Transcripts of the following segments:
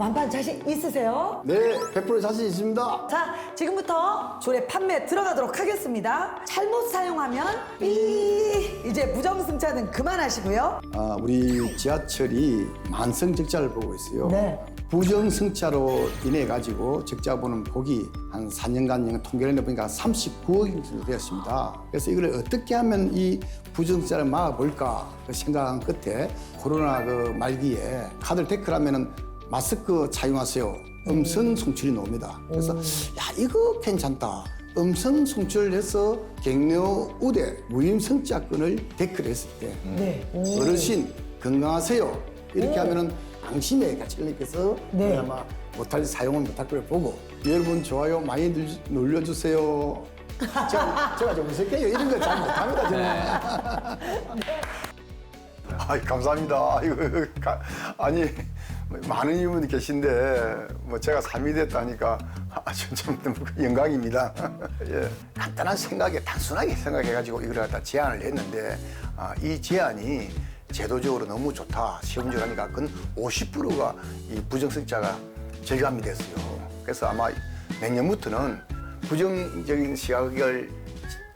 완판 자신 있으세요? 네, 100% 자신 있습니다. 자, 지금부터 조례 판매 들어가도록 하겠습니다. 잘못 사용하면 삐 이제 부정승차는 그만하시고요. 아, 우리 지하철이 만성 적자를 보고 있어요. 네. 부정 승차로 인해 가지고 적자 보는 폭이 한 4년간 통계를 내보니까 39억 정도 되었습니다. 그래서 이걸 어떻게 하면 이 부정 승차를 막아볼까 그 생각한 끝에 코로나 그 말기에 카드 데크라면은 마스크 착용하세요. 음성 송출이 나옵니다. 그래서 야 이거 괜찮다. 음성 송출해서 갱료 우대 무임승차권을 데크를 했을 때 네. 어르신 건강하세요. 이렇게 하면은 안심의 가치를 느껴서 네. 아마 못할 사용을 못할 걸 보고 여러분 좋아요 많이 눌- 눌러주세요. 제가, 제가 좀 무섭게요. 이런 거잘 못합니다 저는. 아 감사합니다. 이거 가- 아니 많은 이분이 계신데 뭐 제가 3위 됐다니까 아주 참 영광입니다. 예. 간단한 생각에 단순하게 생각해가지고 이걸 갖다 제안을 했는데 아, 이 제안이 제도적으로 너무 좋다 시험적하니까 그건 50%가 이 부정승자가 절감이 됐어요. 그래서 아마 내년부터는 부정적인 시각을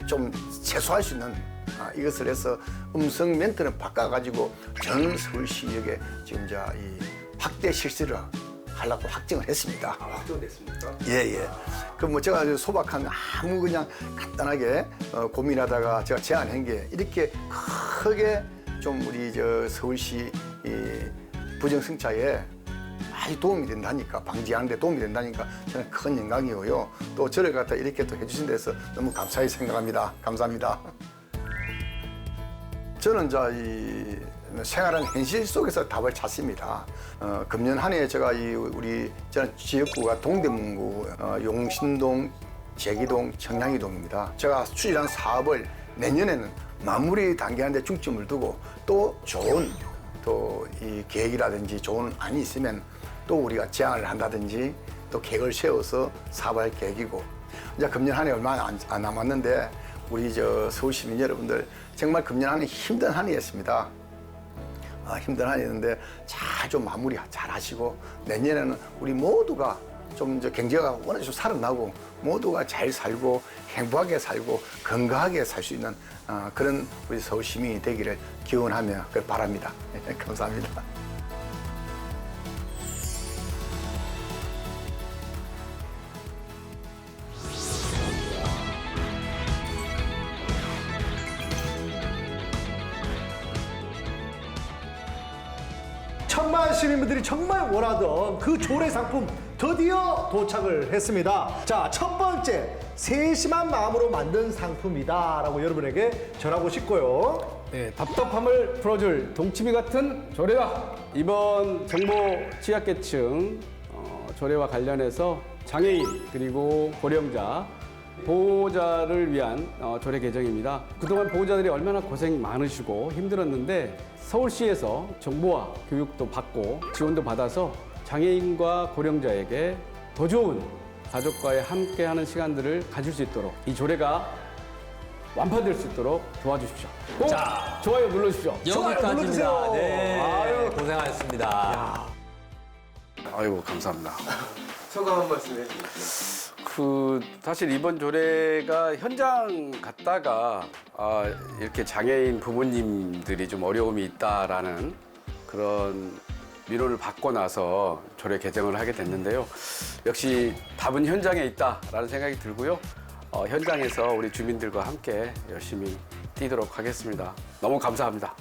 좀 최소화할 수 있는 아, 이것을 해서 음성 멘트는 바꿔가지고 전 서울 시역에 지금 자이 확대 실시를 하려고 확정을 했습니다. 확정됐습니까? 예, 예. 그뭐 제가 아주 소박한 아무 그냥 간단하게 어, 고민하다가 제가 제안한 게 이렇게 크게 좀 우리 저 서울시 이 부정승차에 많이 도움이 된다니까 방지하는 데 도움이 된다니까 저는 큰 영광이고요. 또 저를 갖다 이렇게 또 해주신 데서 너무 감사히 생각합니다. 감사합니다. 저는 자, 이 생활하는 현실 속에서 답을 찾습니다. 어, 금년 한 해 제가 이 우리 저는 지역구가 동대문구, 어, 용신동, 제기동, 청량이동입니다. 제가 추진한 사업을 내년에는 마무리 단계하는 데 중점을 두고 또 좋은 또 이 계획이라든지 좋은 안이 있으면 또 우리가 제안을 한다든지 또 계획을 세워서 사업할 계획이고 이제 금년 한 해 얼마 안, 안 남았는데 우리 저 서울 시민 여러분들 정말 금년 한 해 힘든 한 해였습니다. 아, 힘든 한 해였는데 잘 좀 마무리 잘 하시고 내년에는 우리 모두가 좀 이제 경제가 워낙 좀 살아나고 모두가 잘 살고 행복하게 살고 건강하게 살 수 있는 아, 그런 우리 서울 시민이 되기를 기원하며 바랍니다. 감사합니다. 시민분들이 정말 원하던 그 조례 상품 드디어 도착을 했습니다. 자, 첫 번째 세심한 마음으로 만든 상품이다라고 여러분에게 전하고 싶고요. 네, 답답함을 풀어줄 동치미 같은 조례다. 이번 정보 취약계층 어, 조례와 관련해서 장애인 그리고 고령자 보호자를 위한 어, 조례 개정입니다. 그동안 보호자들이 얼마나 고생 많으시고 힘들었는데 서울시에서 정보와 교육도 받고 지원도 받아서 장애인과 고령자에게 더 좋은 가족과의 함께하는 시간들을 가질 수 있도록 이 조례가 완파될 수 있도록 도와주십시오. 꼭 좋아요 눌러주십시오. 좋아요 여기까지입니다. 눌러주세요. 네, 아유. 고생하셨습니다. 아이고 감사합니다. 소감 한 말씀 해주세요. 그 사실 이번 조례가 현장 갔다가 아, 이렇게 장애인 부모님들이 좀 어려움이 있다라는 그런 민원을 받고 나서 조례 개정을 하게 됐는데요. 역시 답은 현장에 있다라는 생각이 들고요. 어, 현장에서 우리 주민들과 함께 열심히 뛰도록 하겠습니다. 너무 감사합니다.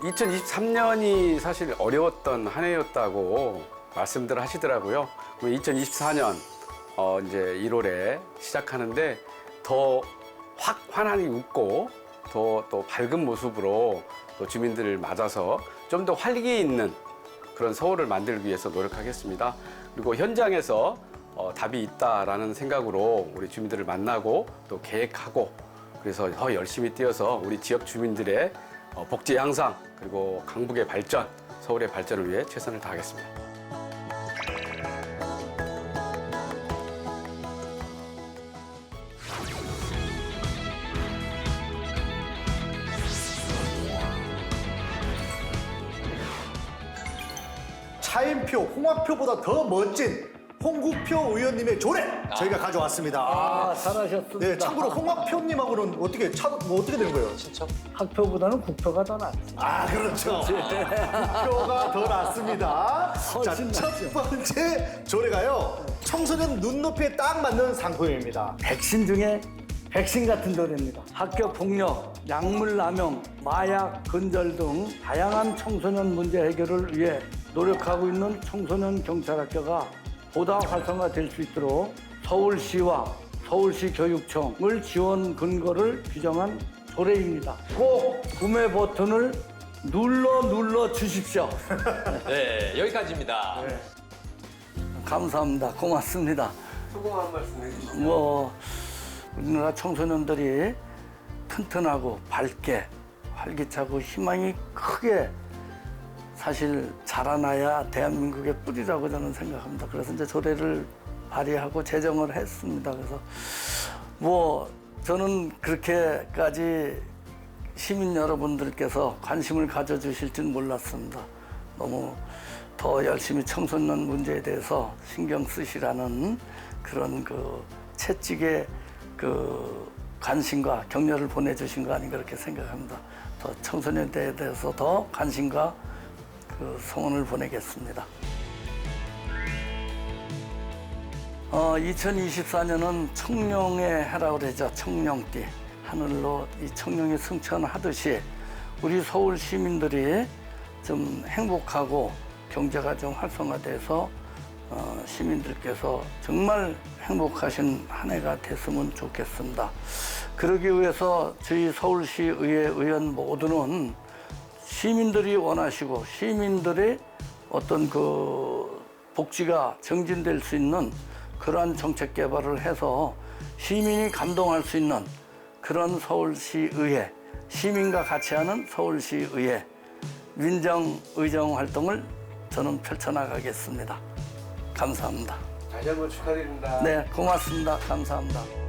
2023년이 사실 어려웠던 한 해였다고 말씀들 하시더라고요. 2024년 어 이제 1월에 시작하는데 더 확 환하게 웃고 더 또 밝은 모습으로 또 주민들을 맞아서 좀 더 활기 있는 그런 서울을 만들기 위해서 노력하겠습니다. 그리고 현장에서 어, 답이 있다라는 생각으로 우리 주민들을 만나고 또 계획하고 그래서 더 열심히 뛰어서 우리 지역 주민들의 어, 복지 향상 그리고 강북의 발전, 서울의 발전을 위해 최선을 다하겠습니다. 차인표, 홍학표보다 더 멋진 홍국표 의원님의 조례 저희가 가져왔습니다. 아, 잘하셨습니다. 네, 참고로 홍학표님하고는 어떻게 차, 뭐 어떻게 되는 거예요? 학표보다는 국표가 더 낫지. 아, 그렇죠. 국표가 더 낫습니다. 자, 훨씬 첫 번째 조례가요. 청소년 눈높이에 딱 맞는 상품입니다. 백신 중에 백신 같은 노래입니다. 학교 폭력, 약물 남용, 마약, 근절 등 다양한 청소년 문제 해결을 위해 노력하고 있는 청소년 경찰학교가 보다 활성화될 수 있도록 서울시와 서울시 교육청을 지원 근거를 규정한 조례입니다. 꼭 구매 버튼을 눌러 눌러 주십시오. 네, 여기까지입니다. 감사합니다. 고맙습니다. 소감 한 말씀 해주시죠. 뭐 우리나라 청소년들이 튼튼하고 밝게 활기차고 희망이 크게 사실 자라나야 대한민국의 뿌리라고 저는 생각합니다. 그래서 이제 조례를 발의하고 제정을 했습니다. 그래서 뭐 저는 그렇게까지 시민 여러분들께서 관심을 가져주실 줄 몰랐습니다. 너무 더 열심히 청소년 문제에 대해서 신경 쓰시라는 그런 그 채찍의 그 관심과 격려를 보내주신 거 아닌가 그렇게 생각합니다. 더 청소년에 대해서 더 관심과 그 소원을 보내겠습니다. 어, 2024년은 청룡의 해라고 그러죠. 청룡띠. 하늘로 이 청룡이 승천하듯이 우리 서울 시민들이 좀 행복하고 경제가 좀 활성화돼서 어, 시민들께서 정말 행복하신 한 해가 됐으면 좋겠습니다. 그러기 위해서 저희 서울시 의회 의원 모두는 시민들이 원하시고 시민들의 어떤 그 복지가 정진될 수 있는 그러한 정책 개발을 해서 시민이 감동할 수 있는 그런 서울시 의회, 시민과 같이 하는 서울시 의회, 민정 의정 활동을 저는 펼쳐나가겠습니다. 감사합니다. 다시 한번 축하드립니다. 네, 고맙습니다. 감사합니다.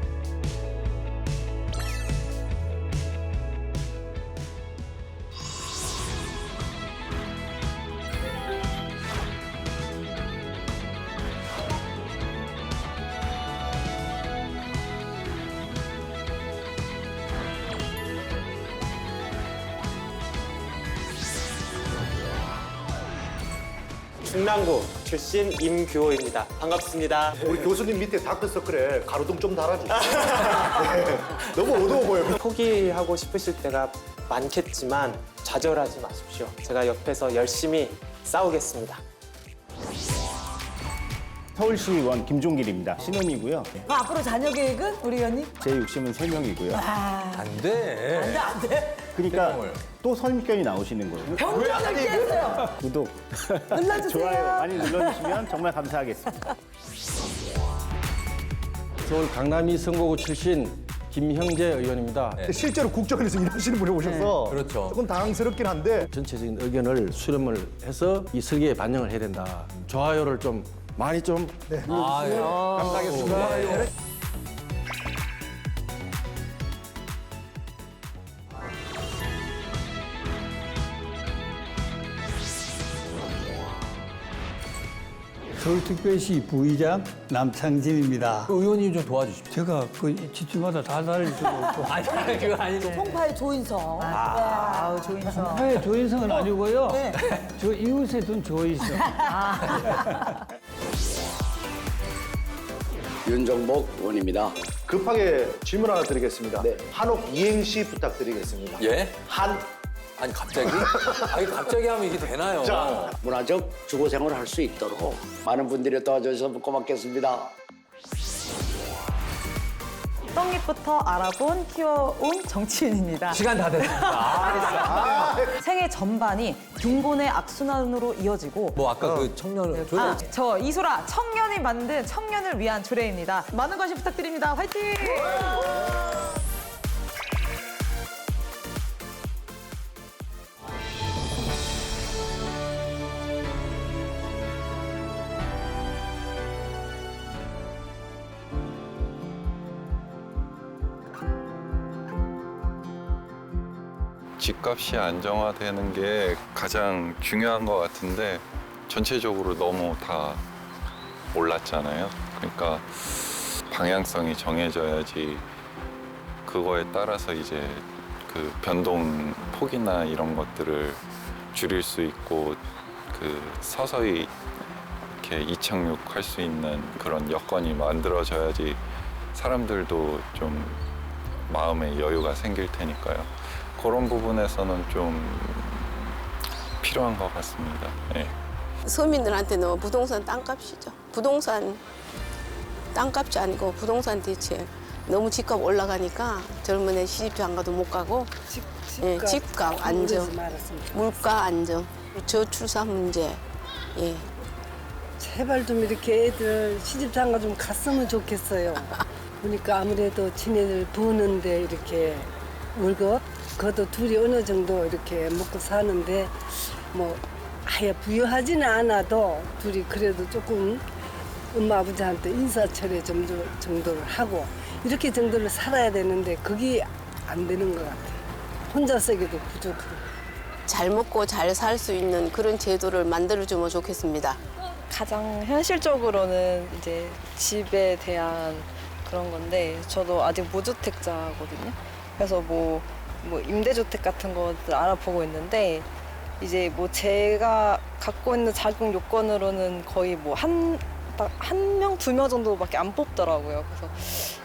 중랑구 출신 임규호입니다. 반갑습니다. 우리 교수님 밑에 다크서클에 가로등 좀 달아주세요. 네, 너무 어두워 보여요. 포기하고 싶으실 때가 많겠지만 좌절하지 마십시오. 제가 옆에서 열심히 싸우겠습니다. 서울시의원 김종길입니다. 신혼이고요. 아, 앞으로 자녀 계획은 우리 의원님? 제 욕심은 세명이고요 안 돼. 안돼 안돼. 그러니까 또 선입견이 나오시는 거예요. 병장을 깼어요. 구독, 눌러주세요. 좋아요 많이 눌러주시면 정말 감사하겠습니다. 서울 강남이 선거구 출신 김형재 의원입니다. 실제로 국정원에서 일하시는 분이 오셔서 그렇죠. 조금 당황스럽긴 한데 전체적인 의견을 수렴을 해서 이 설계에 반영을 해야 된다. 좋아요를 좀 많이 좀 아, 예. 감사하겠습니다. 서울특별시 부의장 남창진입니다. 의원님 좀 도와주십시오. 제가 그 지침마다 다 다를 수가 없고 아니, 그거 아니고. 송파의 조인성. 아, 조인성. 회 조인성은 아니고요. 네. 저 이웃에 둔 조인성. 윤정복 의원입니다. 급하게 질문 하나 드리겠습니다. 한옥 이행시 부탁드리겠습니다. 예? 한 아니, 갑자기? 아니, 갑자기 하면 이게 되나요? 자. 문화적 주거 생활을 할 수 있도록 많은 분들이 도와주셔서 고맙겠습니다. 떡잎부터 알아본 키워온 정치인입니다. 시간 다 됐습니다. 생애 전반이 빈곤의 악순환으로 이어지고 뭐, 아까 그 청년 조례. 아, 저 이소라 청년이 만든 청년을 위한 조례입니다. 많은 관심 부탁드립니다. 화이팅! 집값이 안정화되는 게 가장 중요한 것 같은데 전체적으로 너무 다 올랐잖아요. 그러니까 방향성이 정해져야지 그거에 따라서 이제 그 변동 폭이나 이런 것들을 줄일 수 있고 그 서서히 이렇게 이착륙할 수 있는 그런 여건이 만들어져야지 사람들도 좀 마음의 여유가 생길 테니까요. 그런 부분에서는 좀 필요한 것 같습니다. 예. 서민들한테는 부동산 땅값이죠. 부동산 땅값이 아니고 부동산 대체 너무 집값 올라가니까 젊은 애 시집 장가도 못 가고 예, 집값 안정, 물가 안정, 저출산 문제, 예. 제발 좀 이렇게 애들 시집 장가 좀 갔으면 좋겠어요. 보니까 아무래도 지네들 버는데 이렇게 월급 그것도 둘이 어느 정도 이렇게 먹고 사는데 뭐 아예 부유하지는 않아도 둘이 그래도 조금 엄마 아버지한테 인사철에 정도, 정도를 하고 이렇게 정도를 살아야 되는데 그게 안 되는 것 같아요. 혼자 쓰기도 부족하고. 잘 먹고 잘 살 수 있는 그런 제도를 만들어주면 좋겠습니다. 가장 현실적으로는 이제 집에 대한 그런 건데 저도 아직 무주택자거든요. 그래서 뭐, 뭐 임대주택 같은 것들 알아보고 있는데 이제 뭐 제가 갖고 있는 자격 요건으로는 거의 뭐한 한 명, 두 명 정도밖에 안 뽑더라고요. 그래서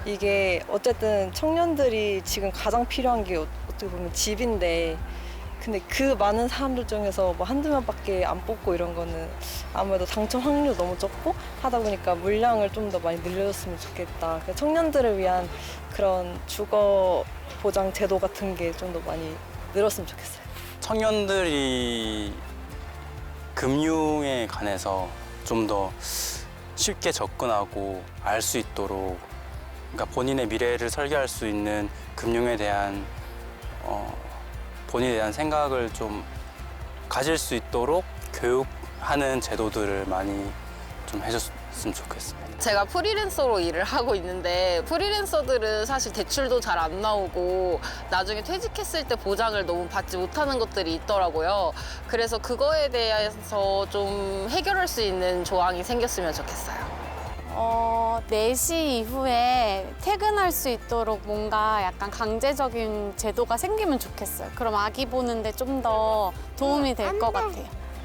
이게 어쨌든 청년들이 지금 가장 필요한 게 어- 어떻게 보면 집인데 근데 그 많은 사람들 중에서 뭐 한두 명밖에 안 뽑고 이런 거는 아무래도 당첨 확률 너무 적고 하다 보니까 물량을 좀 더 많이 늘려줬으면 좋겠다. 그래서 청년들을 위한 그런 주거 보장 제도 같은 게 좀 더 많이 늘었으면 좋겠어요. 청년들이 금융에 관해서 좀 더 쉽게 접근하고 알 수 있도록 그러니까 본인의 미래를 설계할 수 있는 금융에 대한 어, 본인에 대한 생각을 좀 가질 수 있도록 교육하는 제도들을 많이 좀 해줬으면 좋겠습니다. 제가 프리랜서로 일을 하고 있는데 프리랜서들은 사실 대출도 잘 안 나오고 나중에 퇴직했을 때 보장을 너무 받지 못하는 것들이 있더라고요. 그래서 그거에 대해서 좀 해결할 수 있는 조항이 생겼으면 좋겠어요. 어, 4시 이후에 퇴근할 수 있도록 뭔가 약간 강제적인 제도가 생기면 좋겠어요. 그럼 아기 보는데 좀 더 도움이 될 것 같아요.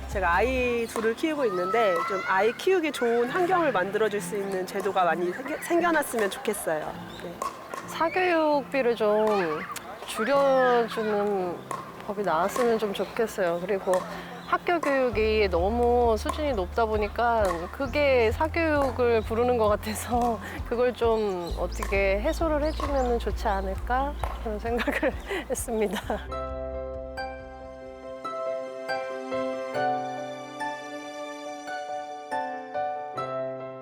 제가 아이 둘을 키우고 있는데 좀 아이 키우기 좋은 환경을 만들어줄 수 있는 제도가 많이 생겨, 생겨났으면 좋겠어요. 네. 사교육비를 좀 줄여주는 법이 나왔으면 좀 좋겠어요. 그리고 학교 교육이 너무 수준이 높다 보니까 그게 사교육을 부르는 것 같아서 그걸 좀 어떻게 해소를 해주면 좋지 않을까 그런 생각을 했습니다.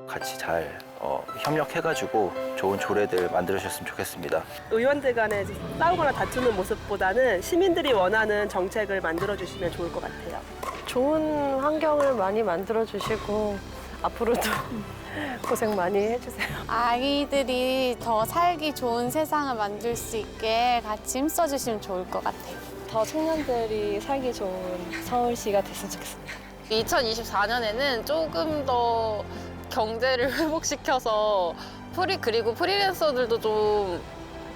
같이 잘 어, 협력해가지고 좋은 조례들 만들어주셨으면 좋겠습니다. 의원들 간에 싸우거나 다투는 모습보다는 시민들이 원하는 정책을 만들어주시면 좋을 것 같아요. 좋은 환경을 많이 만들어 주시고 앞으로도 고생 많이 해주세요. 아이들이 더 살기 좋은 세상을 만들 수 있게 같이 힘써 주시면 좋을 것 같아요. 더 청년들이 살기 좋은 서울시가 됐으면 좋겠습니다. 2024년에는 조금 더 경제를 회복시켜서 프리 그리고 프리랜서들도 좀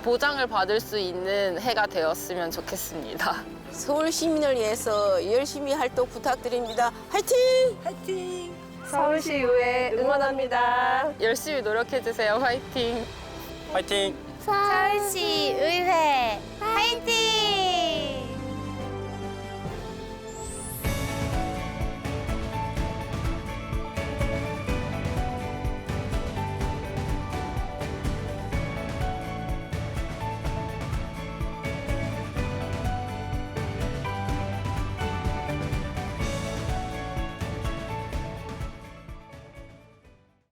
보장을 받을 수 있는 해가 되었으면 좋겠습니다. 서울 시민을 위해서 열심히 활동 부탁드립니다. 화이팅! 화이팅! 서울시 의회 응원합니다. 열심히 노력해 주세요. 화이팅! 화이팅! 서울시 의회 화이팅!